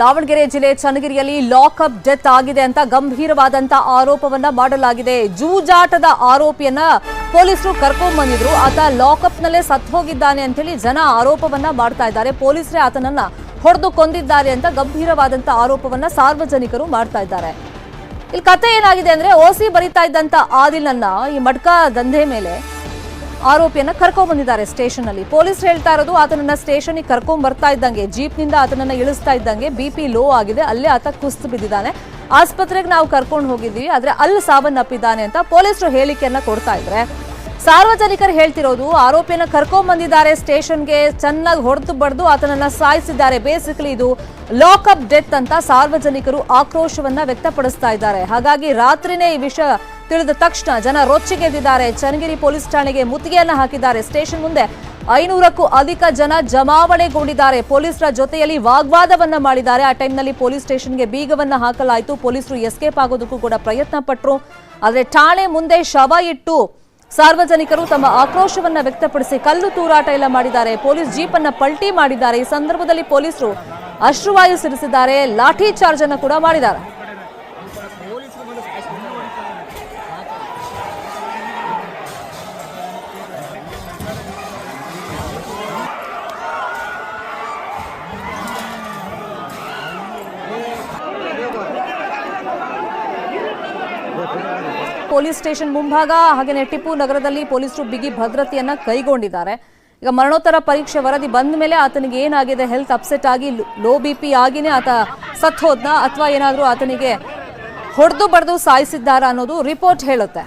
ದಾವಣಗೆರೆ ಜಿಲ್ಲೆ ಚನ್ನಗಿರಿಯಲ್ಲಿ lockup death ಆಗಿದೆ ಅಂತ ಗಂಭೀರವಾದಂತ ಆರೋಪವನ್ನ ಮಾಡಲಾಗಿದೆ. ಜೂಜಾಟದ ಆರೋಪಿಯನ್ನ ಪೊಲೀಸರು ಕರ್ಕೊಂಡ್ ಬಂದಿದ್ರು. ಆತ ಲಾಕಪ್ ನಲ್ಲೇ ಸತ್ ಹೋಗಿದ್ದಾನೆ ಅಂತೇಳಿ ಜನ ಆರೋಪವನ್ನ ಮಾಡ್ತಾ ಇದ್ದಾರೆ. ಪೊಲೀಸರೇ ಆತನನ್ನ ಹೊಡೆದು ಕೊಂದಿದ್ದಾರೆ ಅಂತ ಗಂಭೀರವಾದಂತ ಆರೋಪವನ್ನ ಸಾರ್ವಜನಿಕರು ಮಾಡ್ತಾ ಇದ್ದಾರೆ. ಇಲ್ಲಿ ಕತೆ ಏನಾಗಿದೆ ಅಂದ್ರೆ ಓಸಿ ಬರಿತಾ ಇದ್ದಂತ ಆದಿಲನ್ನ ಈ ಮಡ್ಕ ದಂಧೆ ಮೇಲೆ ಆರೋಪಿಯನ್ನ ಕರ್ಕೊಂಡ್ ಬಂದಿದ್ದಾರೆ ಸ್ಟೇಷನ್ ಅಲ್ಲಿ. ಪೊಲೀಸ್ ಹೇಳ್ತಾ ಇರೋದು, ಆತನನ್ನ ಸ್ಟೇಷನ್ಗೆ ಕರ್ಕೊಂಡ್ ಬರ್ತಾ ಇದ್ದಂಗೆ, ಜೀಪ್ನಿಂದ ಆತನನ್ನ ಇಳಿಸ್ತಾ ಇದ್ದಂಗೆ ಬಿ ಪಿ ಲೋ ಆಗಿದೆ. ಅಲ್ಲೇ ಆತ ಕುಸ್ತು ಬಿದ್ದಿದ್ದಾನೆ. ಆಸ್ಪತ್ರೆಗೆ ನಾವು ಕರ್ಕೊಂಡು ಹೋಗಿದ್ವಿ ಆದ್ರೆ ಅಲ್ಲಿ ಸಾವನ್ನಪ್ಪಿದ್ದಾನೆ ಅಂತ ಪೊಲೀಸರು ಹೇಳಿಕೆಯನ್ನ ಕೊಡ್ತಾ ಇದ್ರೆ. ಸಾರ್ವಜನಿಕರು ಹೇಳ್ತಿರೋದು, ಆರೋಪಿಯನ್ನ ಕರ್ಕೊಂಡ್ ಬಂದಿದ್ದಾರೆ ಸ್ಟೇಷನ್ಗೆ ಚೆನ್ನಾಗಿ ಹೊಡೆದು ಬಡ್ದು ಆತನನ್ನ ಸಾಯಿಸಿದ್ದಾರೆ. ಬೇಸಿಕಲಿ ಇದು ಲಾಕಪ್ ಡೆತ್ ಅಂತ ಸಾರ್ವಜನಿಕರು ಆಕ್ರೋಶವನ್ನ ವ್ಯಕ್ತಪಡಿಸ್ತಾ ಇದ್ದಾರೆ. ಹಾಗಾಗಿ ರಾತ್ರಿನೇ ಈ ವಿಷಯ ತಿಳಿದ ತಕ್ಷಣ ಜನ ರೊಚ್ಚಿಗೆದ್ದಿದ್ದಾರೆ. ಚನ್ನಗಿರಿ ಪೊಲೀಸ್ ಠಾಣೆಗೆ ಮುತ್ತಿಗೆಯನ್ನ ಹಾಕಿದ್ದಾರೆ. ಸ್ಟೇಷನ್ ಮುಂದೆ ಐನೂರಕ್ಕೂ ಅಧಿಕ ಜನ ಜಮಾವಣೆಗೊಂಡಿದ್ದಾರೆ. ಪೊಲೀಸರ ಜೊತೆಯಲ್ಲಿ ವಾಗ್ವಾದವನ್ನ ಮಾಡಿದ್ದಾರೆ. ಆ ಟೈಮ್ನಲ್ಲಿ ಪೊಲೀಸ್ ಸ್ಟೇಷನ್ಗೆ ಬೀಗವನ್ನ ಹಾಕಲಾಯಿತು. ಪೊಲೀಸರು ಎಸ್ಕೇಪ್ ಆಗೋದಕ್ಕೂ ಕೂಡ ಪ್ರಯತ್ನ ಪಟ್ಟರು ಆದರೆ ಠಾಣೆ ಮುಂದೆ ಶವ ಇಟ್ಟು ಸಾರ್ವಜನಿಕರು ತಮ್ಮ ಆಕ್ರೋಶವನ್ನ ವ್ಯಕ್ತಪಡಿಸಿ ಕಲ್ಲು ತೂರಾಟ ಎಲ್ಲ ಮಾಡಿದ್ದಾರೆ. ಪೊಲೀಸ್ ಜೀಪ್ ಅನ್ನ ಪಲ್ಟಿ ಮಾಡಿದ್ದಾರೆ. ಈ ಸಂದರ್ಭದಲ್ಲಿ ಪೊಲೀಸರು ಅಶ್ರುವಾಯು ಸಿಡಿಸಿದ್ದಾರೆ. ಲಾಠಿ ಚಾರ್ಜ್ ಅನ್ನು ಕೂಡ ಮಾಡಿದ್ದಾರೆ. ಪೊಲೀಸ್ ಸ್ಟೇಷನ್ ಮುಂಭಾಗ ಹಾಗೆಯೇ ಟಿಪ್ಪು ನಗರದಲ್ಲಿ ಪೊಲೀಸರು ಬಿಗಿ ಭದ್ರತೆಯನ್ನ ಕೈಗೊಂಡಿದ್ದಾರೆ. ಈಗ ಮರಣೋತ್ತರ ಪರೀಕ್ಷೆ ವರದಿ ಬಂದ ಮೇಲೆ ಆತನಿಗೆ ಏನಾಗಿದೆ? ಹೆಲ್ತ್ ಅಪ್ಸೆಟ್ ಆಗಿ ಲೋ ಬಿ ಪಿ ಆಗಿನೇ ಆತ ಸತ್ ಹೋದ್ನ? ಅಥವಾ ಏನಾದರೂ ಆತನಿಗೆ ಹೊಡೆದು ಬಡ್ದು ಸಾಯಿಸಿದ್ದಾರಾ ಅನ್ನೋದು ರಿಪೋರ್ಟ್ ಹೇಳುತ್ತೆ.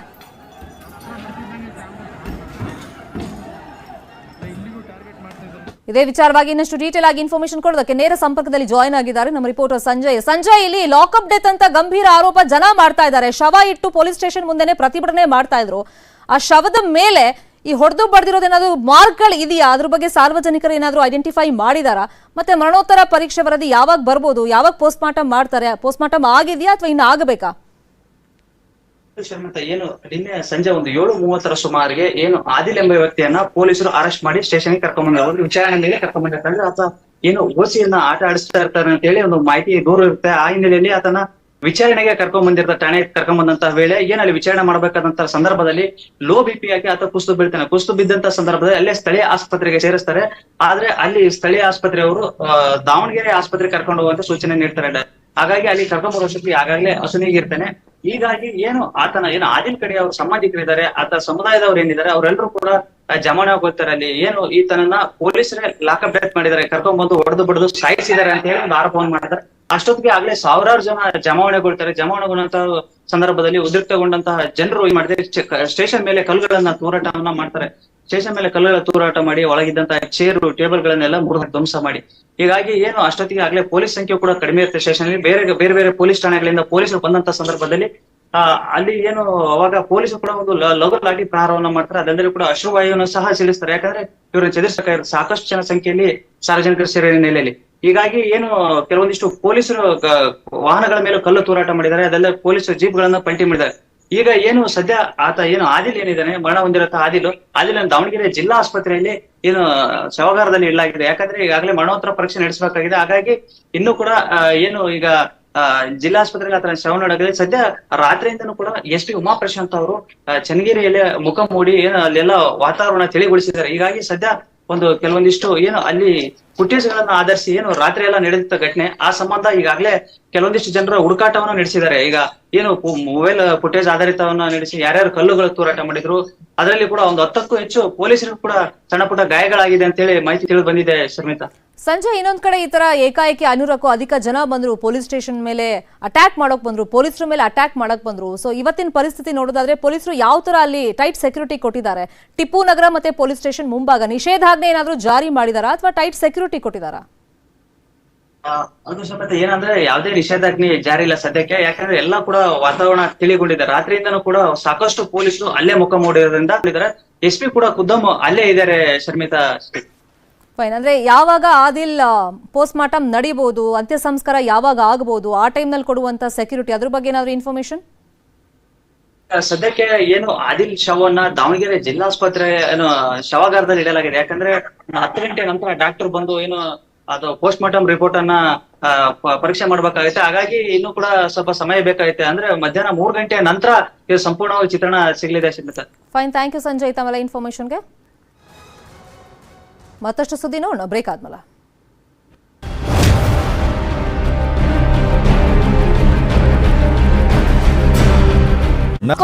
ಇದೇ ವಿಚಾರವಾಗಿ ಇನ್ನಷ್ಟು ಡೀಟೇಲ್ ಆಗಿ ಇನ್ಫಾರ್ಮೇಶನ್ ಕೊಡೋದಕ್ಕೆ ನೇರ ಸಂಪರ್ಕದಲ್ಲಿ ಜಾಯ್ನ್ ಆಗಿದ್ದಾರೆ ನಮ್ಮ ರಿಪೋರ್ಟರ್ ಸಂಜಯ್. ಸಂಜಯ್, ಇಲ್ಲಿ ಲಾಕಪ್ ಡೆತ್ ಅಂತ ಗಂಭೀರ ಆರೋಪ ಜನ ಮಾಡ್ತಾ ಇದ್ದಾರೆ. ಶವ ಇಟ್ಟು ಪೊಲೀಸ್ ಸ್ಟೇಷನ್ ಮುಂದೆನೆ ಪ್ರತಿಭಟನೆ ಮಾಡ್ತಾ ಇದ್ರು. ಆ ಶವದ ಮೇಲೆ ಈ ಹೊಡೆದು ಬಡ್ದಿರೋದೇನಾದ್ರು ಮಾರ್ಕ್ಗಳು ಇದೆಯಾ? ಅದ್ರ ಬಗ್ಗೆ ಸಾರ್ವಜನಿಕರು ಏನಾದ್ರು ಐಡೆಂಟಿಫೈ ಮಾಡಿದಾರಾ? ಮತ್ತೆ ಮರಣೋತ್ತರ ಪರೀಕ್ಷೆ ವರದಿ ಯಾವಾಗ ಬರ್ಬೋದು? ಯಾವಾಗ ಪೋಸ್ಟ್ ಮಾರ್ಟಮ್ ಮಾಡ್ತಾರೆ? ಪೋಸ್ಟ್ ಮಾರ್ಟಮ್ ಆಗಿದೆಯಾ ಅಥವಾ ಇನ್ನು ಆಗಬೇಕಾ? ಶರ್ಮಿತ ಏನು, ನಿನ್ನೆ ಸಂಜೆ ಒಂದು ಏಳು ಮೂವತ್ತರ ಸುಮಾರಿಗೆ ಏನು ಆದಿಲ್ ಎಂಬ ವ್ಯಕ್ತಿಯನ್ನ ಪೊಲೀಸರು ಅರೆಸ್ಟ್ ಮಾಡಿ ಸ್ಟೇಷನ್ಗೆ ಕರ್ಕೊಂಡ್ ಬಂದ್ರು ಒಂದು ವಿಚಾರಣೆ ಮೇಲೆ ಕರ್ಕೊಂಡ್ ಬಂದಿರ್ತಾರೆ ಏನು ಓಸಿಯನ್ನ ಆಟ ಆಡಿಸ್ತಾ ಇರ್ತಾರೆ ಅಂತ ಹೇಳಿ ಒಂದು ಮಾಹಿತಿ ದೂರ ಇರುತ್ತೆ. ಆ ಹಿನ್ನೆಲೆಯಲ್ಲಿ ಆತನ ವಿಚಾರಣೆಗೆ ಕರ್ಕೊಂಡ್ ಬಂದಿರ್ತಾರೆ ಠಾಣೆ ಕರ್ಕೊಂಡ್ ಬಂದಂತ ವೇಳೆ ಏನಲ್ಲಿ ವಿಚಾರಣೆ ಮಾಡಬೇಕಾದಂತ ಸಂದರ್ಭದಲ್ಲಿ ಲೋ ಬಿಪಿ ಆಗಿ ಆತ ಕುಸ್ತು ಬೀಳ್ತಾನೆ? ಕುಸ್ತು ಬಿದ್ದಂತ ಸಂದರ್ಭದಲ್ಲಿ ಅಲ್ಲೇ ಸ್ಥಳೀಯ ಆಸ್ಪತ್ರೆಗೆ ಸೇರಿಸ್ತಾರೆ. ಆದ್ರೆ ಅಲ್ಲಿ ಸ್ಥಳೀಯ ಆಸ್ಪತ್ರೆಯವರು ದಾವಣಗೆರೆ ಆಸ್ಪತ್ರೆ ಕರ್ಕೊಂಡು ಹೋಗುವಂತ ಸೂಚನೆ ನೀಡ್ತಾರೆ. ಹಾಗಾಗಿ ಅಲ್ಲಿ ಕರ್ಕೊಂಡ್ ಬರೋಷ್ಟೊತ್ತಿಗೆ ಆಗಾಗ್ಲೇ ಅಸುನೀಗಿರ್ತಾನೆ ಹೀಗಾಗಿ ಏನು ಆತನ ಏನು ಆದಿಲ್ ಕಡೆ ಅವ್ರ ಸಮಾಜಿಕರಿದ್ದಾರೆ ಆತ ಸಮುದಾಯದವ್ರು ಏನಿದ್ದಾರೆ ಅವರೆಲ್ಲರೂ ಕೂಡ ಆ, ಜಮಾವಣೆ ಹೋಗ್ತಾರೆ ಅಲ್ಲಿ. ಏನು ಈತನನ್ನ ಪೊಲೀಸರೇ ಲಾಕಪ್ ಡೆತ್ ಮಾಡಿದ್ದಾರೆ. ಕರ್ಕೊಂಡ್ ಬಂದು ಹೊಡೆದು ಬಡ್ದು ಸಾಯಿಸಿದ್ದಾರೆ ಅಂತ ಹೇಳಿ ಒಂದು ಆರೋಪವನ್ನು ಮಾಡಿದ್ದಾರೆ ಅಷ್ಟೊತ್ತಿಗೆ ಆಗ್ಲೇ ಸಾವಿರಾರು ಜನ ಜಮಾವಣೆಗೊಳ್ತಾರೆ ಜಮಾವಣೆಗೊಂಡಂತ ಸಂದರ್ಭದಲ್ಲಿ ಉದ್ರಿಕ್ತಗೊಂಡಂತಹ ಜನರು ಏನ್ ಮಾಡಿದ್ರೆ ಸ್ಟೇಷನ್ ಮೇಲೆ ಕಲ್ಲುಗಳನ್ನ ತೂರಾಟವನ್ನ ಮಾಡ್ತಾರೆ. ಸ್ಟೇಷನ್ ಮೇಲೆ ಕಲ್ಲುಗಳ ತೂರಾಟ ಮಾಡಿ, ಒಳಗಿದ್ದಂತಹ ಚೇರು ಟೇಬಲ್ ಗಳನ್ನೆಲ್ಲ ಮುರಿದು ಧ್ವಂಸ ಮಾಡಿ. ಹೀಗಾಗಿ ಏನು ಅಷ್ಟೊತ್ತಿಗೆ ಆಗ್ಲೇ ಪೊಲೀಸ್ ಸಂಖ್ಯೆ ಕೂಡ ಕಡಿಮೆ ಇರುತ್ತೆ ಸ್ಟೇಷನ್ ಅಲ್ಲಿ. ಬೇರೆ ಬೇರೆ ಬೇರೆ ಪೊಲೀಸ್ ಠಾಣೆಗಳಿಂದ ಪೊಲೀಸರು ಬಂದಂತ ಸಂದರ್ಭದಲ್ಲಿ ಅಲ್ಲಿ ಏನು ಅವಾಗ ಪೊಲೀಸರು ಕೂಡ ಒಂದು ಲಘು ಲಾಠಿ ಪ್ರಹಾರವನ್ನ ಮಾಡ್ತಾರೆ. ಅದಲ್ಲದೆ ಕೂಡ ಅಶ್ರುವಾಯುವನ್ನು ಸಹ ಸಿಡಿಸ್ತಾರೆ ಯಾಕಂದ್ರೆ ಇವರನ್ನು ಚದುರಿಸಬೇಕಾಗಿರುತ್ತೆ ಸಾಕಷ್ಟು ಜನ ಸಂಖ್ಯೆಯಲ್ಲಿ ಸಾರ್ವಜನಿಕರು ಸೇರಿದ ಹಿನ್ನೆಲೆಯಲ್ಲಿ. ಹೀಗಾಗಿ ಏನು ಕೆಲವೊಂದಿಷ್ಟು ಪೊಲೀಸರು ವಾಹನಗಳ ಮೇಲೆ ಕಲ್ಲು ತೂರಾಟ ಮಾಡಿದ್ದಾರೆ. ಅದೆಲ್ಲ ಜೀಪ್ ಗಳನ್ನ ಪಲ್ಟಿ ಮಾಡಿದ್ದಾರೆ. ಈಗ ಏನು ಸದ್ಯ ಆತ ಏನು ಆದಿಲ್ ಏನಿದ್ದಾನೆ? ಮರಣ ಹೊಂದಿರತ್ತ ಆದಿಲ್ ಆದಿಲ್ ದಾವಣಗೆರೆ ಜಿಲ್ಲಾ ಆಸ್ಪತ್ರೆಯಲ್ಲಿ ಏನು ಶವಗಾರದಲ್ಲಿ ಇಡಲಾಗಿದೆ. ಯಾಕಂದ್ರೆ ಈಗಾಗಲೇ ಮರಣೋತ್ತರ ಪರೀಕ್ಷೆ ನಡೆಸಬೇಕಾಗಿದೆ. ಹಾಗಾಗಿ ಇನ್ನು ಕೂಡ ಏನು ಈಗ ಜಿಲ್ಲಾ ಆಸ್ಪತ್ರೆಯಲ್ಲಿ ಆತರ ಶವ ನಡೆದಿದೆ ಸದ್ಯ ರಾತ್ರಿಯಿಂದನೂ ಕೂಡ ಎಸ್ ಪಿ ಉಮಾ ಪ್ರಶಾಂತ್ ಅವರು ಚನ್ನಗಿರಿಯಲ್ಲಿ ಮುಖ ಮೂಡಿ ಏನು ಅಲ್ಲೆಲ್ಲ ವಾತಾವರಣ ತಿಳಿಗೊಳಿಸಿದ್ದಾರೆ. ಹೀಗಾಗಿ ಸದ್ಯ ಒಂದು ಕೆಲವೊಂದಿಷ್ಟು ಏನು ಅಲ್ಲಿ ಫುಟೇಜ್ ಗಳನ್ನ ಆಧರಿಸಿ ಏನು ರಾತ್ರಿ ಎಲ್ಲ ನಡೆದಿದ್ದ ಘಟನೆ, ಆ ಸಂಬಂಧ ಈಗಾಗಲೇ ಕೆಲವೊಂದಿಷ್ಟು ಜನರ ಹುಡುಕಾಟವನ್ನು ನಡೆಸಿದ್ದಾರೆ. ಈಗ ಏನು ಮೊಬೈಲ್ ಫುಟೇಜ್ ಆಧಾರಿತವನ್ನ ನಡೆಸಿ ಯಾರ್ಯಾರು ಕಲ್ಲುಗಳು ತೂರಾಟ ಮಾಡಿದ್ರು, ಅದರಲ್ಲಿ ಕೂಡ ಒಂದು ಹತ್ತಕ್ಕೂ ಹೆಚ್ಚು ಪೊಲೀಸರು ಕೂಡ ಸಣ್ಣ ಪುಟ್ಟ ಗಾಯಗಳಾಗಿದೆ ಅಂತೇಳಿ ಮಾಹಿತಿ ತಿಳಿದು ಬಂದಿದೆ ಶರ್ಮಿತಾ. ಸಂಜಯ್ ಇನ್ನೊಂದ್ ಕಡೆ ಈ ತರ ಏಕಾಏಕಿ ಐನೂರಕ್ಕೂ ಅಧಿಕ ಜನ ಬಂದ್ರು, ಪೊಲೀಸ್ ಸ್ಟೇಷನ್ ಮೇಲೆ ಅಟ್ಯಾಕ್ ಮಾಡೋಕ್ ಬಂದ್ರು, ಪೊಲೀಸರ ಮೇಲೆ ಅಟ್ಯಾಕ್ ಮಾಡಕ್ ಬಂದ್ರು. ಸೊ ಇವತ್ತಿನ ಪರಿಸ್ಥಿತಿ ನೋಡೋದಾದ್ರೆ ಪೊಲೀಸರು ಯಾವ ತರ ಅಲ್ಲಿ ಟೈಟ್ ಸೆಕ್ಯೂರಿಟಿ ಕೊಟ್ಟಿದ್ದಾರೆ? ಟಿಪ್ಪು ನಗರ ಮತ್ತೆ ಪೊಲೀಸ್ ಸ್ಟೇಷನ್ ಮುಂಭಾಗ ನಿಷೇಧಾಜ್ಞೆ ಏನಾದ್ರೂ ಜಾರಿ ಮಾಡಿದಾರಾ ಅಥವಾ ಟೈಟ್ ಸೆಕ್ಯೂರಿಟಿ ಕೊಟ್ಟಿದಾರ? ಅದು ಏನಂದ್ರೆ ಯಾವುದೇ ನಿಷೇಧಾಜ್ಞೆ ಜಾರಿ ಇಲ್ಲ ಸದ್ಯಕ್ಕೆ. ಯಾಕಂದ್ರೆ ಎಲ್ಲ ಕೂಡ ವಾತಾವರಣ ತಿಳಿಗೊಂಡಿದೆ. ರಾತ್ರಿಯಿಂದನೂ ಕೂಡ ಸಾಕಷ್ಟು ಪೊಲೀಸರು ಅಲ್ಲೇ ಮುಖ ಮೂಡಿರೋದ್ರಿಂದ ಎಸ್ ಪಿ ಕೂಡ ಖುದ್ದಮ್ ಅಲ್ಲೇ ಇದ್ದಾರೆ ಶರ್ಮಿತಾ ಫೈನ್ ಅಂದ್ರೆ ಯಾವಾಗ ಆದಿಲ್ ಪೋಸ್ಟ್ ಮಾರ್ಟಮ್ ನಡಿಬಹುದು ಅಂತ್ಯ ಸಂಸ್ಕಾರ ಯಾವಾಗ ಆಗಬಹುದು ಆ ಟೈಮ್ನಲ್ಲಿ ಕೊಡುವಂತ ಸೆಕ್ಯೂರಿಟಿ ಅದ್ರ ಬಗ್ಗೆ ಏನಾದ್ರು ಇನ್ಫಾರ್ಮೇಶನ್ ಸದ್ಯಕ್ಕೆ ಏನು ಆದಿಲ್ ಶವನ್ನ ದಾವಣಗೆರೆ ಜಿಲ್ಲಾಸ್ಪತ್ರೆ ಏನು ಶವಾಗಾರದಲ್ಲಿ ಇಡಲಾಗಿದೆ. ಯಾಕಂದ್ರೆ ಹತ್ತು ಗಂಟೆ ನಂತರ ಡಾಕ್ಟರ್ ಬಂದು ಏನು ಅದು ಪೋಸ್ಟ್ ಮಾರ್ಟಮ್ ರಿಪೋರ್ಟ್ ಅನ್ನ ಪರೀಕ್ಷೆ ಮಾಡ್ಬೇಕಾಗತ್ತೆ. ಹಾಗಾಗಿ ಇನ್ನು ಕೂಡ ಸ್ವಲ್ಪ ಸಮಯ ಬೇಕಾಗುತ್ತೆ. ಅಂದ್ರೆ ಮಧ್ಯಾಹ್ನ ಮೂರ್ ಗಂಟೆ ನಂತರ ಸಂಪೂರ್ಣವಾಗಿ ಚಿತ್ರಣ ಸಿಗಲಿದೆ ಫೈನ್ ಥ್ಯಾಂಕ್ ಯು ಸಂಜಯ್ ತಮ್ಮ ಇನ್ಫಾರ್ಮೇಶನ್ಗೆ ಮತ್ತಷ್ಟು ಸುದ್ದಿ ನೋಡೋಣ. ಬ್ರೇಕ್ ಆದ್ಮೇಲೆ.